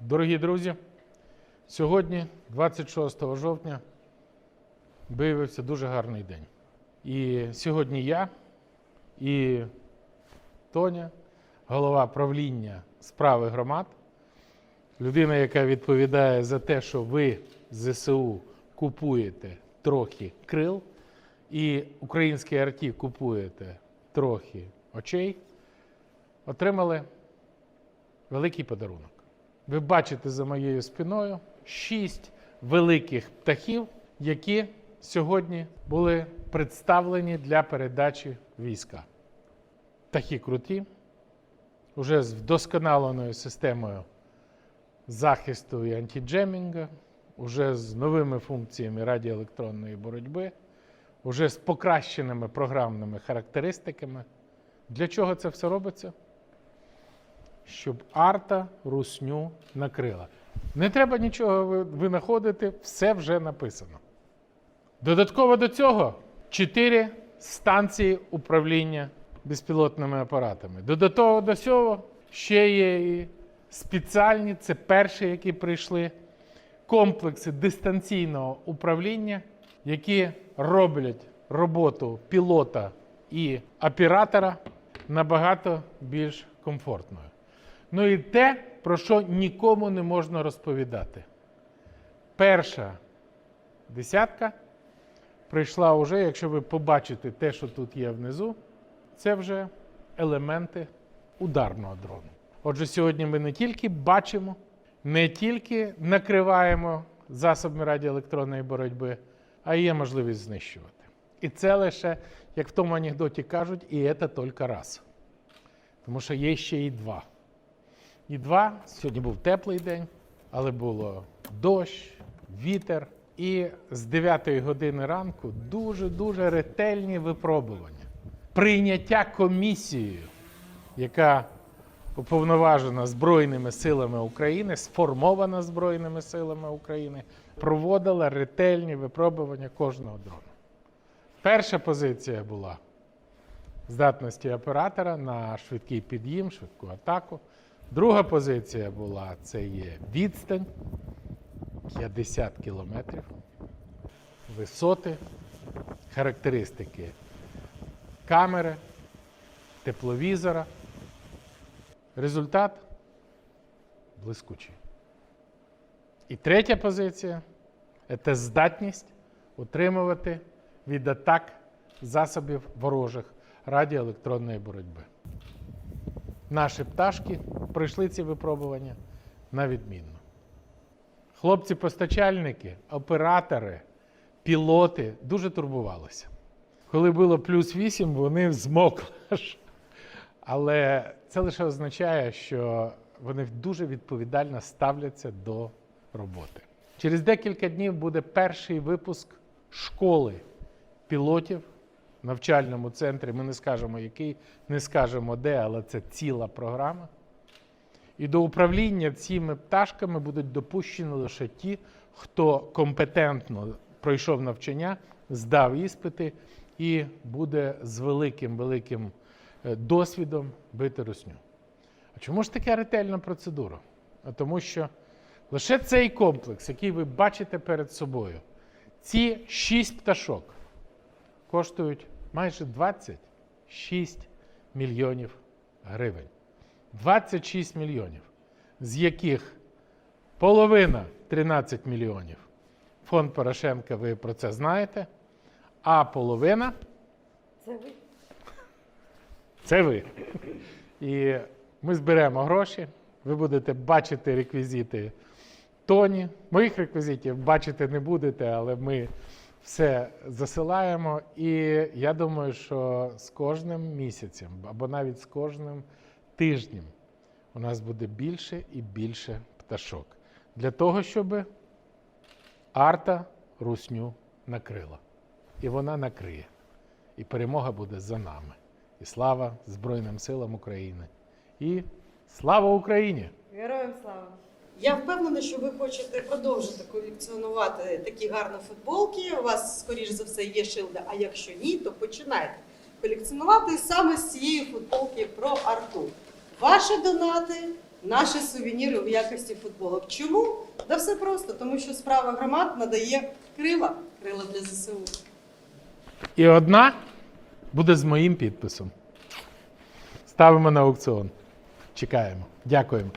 Дорогі друзі, сьогодні, 26 жовтня, виявився дуже гарний день. І сьогодні я і Тоня, голова правління справи громад, людина, яка відповідає за те, що ви з ЗСУ купуєте трохи крил, і український арті купуєте трохи очей, отримали великий подарунок. Ви бачите за моєю спиною шість великих птахів, які сьогодні були представлені для передачі війська. Птахи круті, вже з вдосконаленою системою захисту і антиджемінга, уже з новими функціями радіоелектронної боротьби, уже з покращеними програмними характеристиками. Для чого це все робиться? Щоб арта русню накрила. Не треба нічого винаходити, все вже написано. Додатково до цього чотири станції управління безпілотними апаратами. Додатково до цього ще є і спеціальні, це перші, які прийшли, комплекси дистанційного управління, які роблять роботу пілота і оператора набагато більш комфортною. Ну і те, про що нікому не можна розповідати. Перша десятка прийшла вже, якщо ви побачите те, що тут є внизу, це вже елементи ударного дрону. Отже, сьогодні ми не тільки бачимо, не тільки накриваємо засобами радіоелектронної боротьби, а є можливість знищувати. І це лише, як в тому анекдоті кажуть, і це тільки раз. Тому що є ще і два. І два. Сьогодні був теплий день, але було дощ, вітер. І з 9 години ранку дуже-дуже ретельні випробування. Прийняття комісією, яка уповноважена Збройними силами України, сформована Збройними силами України, проводила ретельні випробування кожного дрона. Перша позиція була здатності оператора на швидкий під'їм, швидку атаку. Друга позиція була це є відстань 50 кілометрів, висоти, характеристики камери, тепловізора. Результат блискучий. І третя позиція це здатність утримувати від атак засобів ворожих радіоелектронної боротьби. Наші пташки пройшли ці випробування на відмінно. Хлопці-постачальники, оператори, пілоти дуже турбувалися. Коли було плюс 8, вони змокли. Але це лише означає, що вони дуже відповідально ставляться до роботи. Через декілька днів буде перший випуск школи пілотів в навчальному центрі. Ми не скажемо який, не скажемо де, але це ціла програма. І до управління цими пташками будуть допущені лише ті, хто компетентно пройшов навчання, здав іспити і буде з великим великим е, досвідом бити русню. А чому ж така ретельна процедура? А тому що лише цей комплекс, який ви бачите перед собою, ці шість пташок коштують майже 26 мільйонів гривень. 26 мільйонів, з яких половина 13 мільйонів. Фонд Порошенка, ви про це знаєте, а половина Це ви. це ви. І ми зберемо гроші. Ви будете бачити реквізити Тоні. Моїх реквізитів бачити не будете, але ми все засилаємо. І я думаю, що з кожним місяцем, або навіть з кожним тижнем, у нас буде більше і більше пташок. Для того, щоб арта русню накрила. І вона накриє. І перемога буде за нами. І слава Збройним силам України. І слава Україні! Героям слава! Я впевнена, що ви хочете продовжити колекціонувати такі гарні футболки. У вас, скоріш за все, є шилда. А якщо ні, то починайте колекціонувати саме з цієї футболки про арту. Ваші донати наші сувеніри в якості футболок. Чому? Да все просто, тому що справа громад надає крила, крила для ЗСУ. І одна буде з моїм підписом. Ставимо на аукціон. Чекаємо. Дякуємо.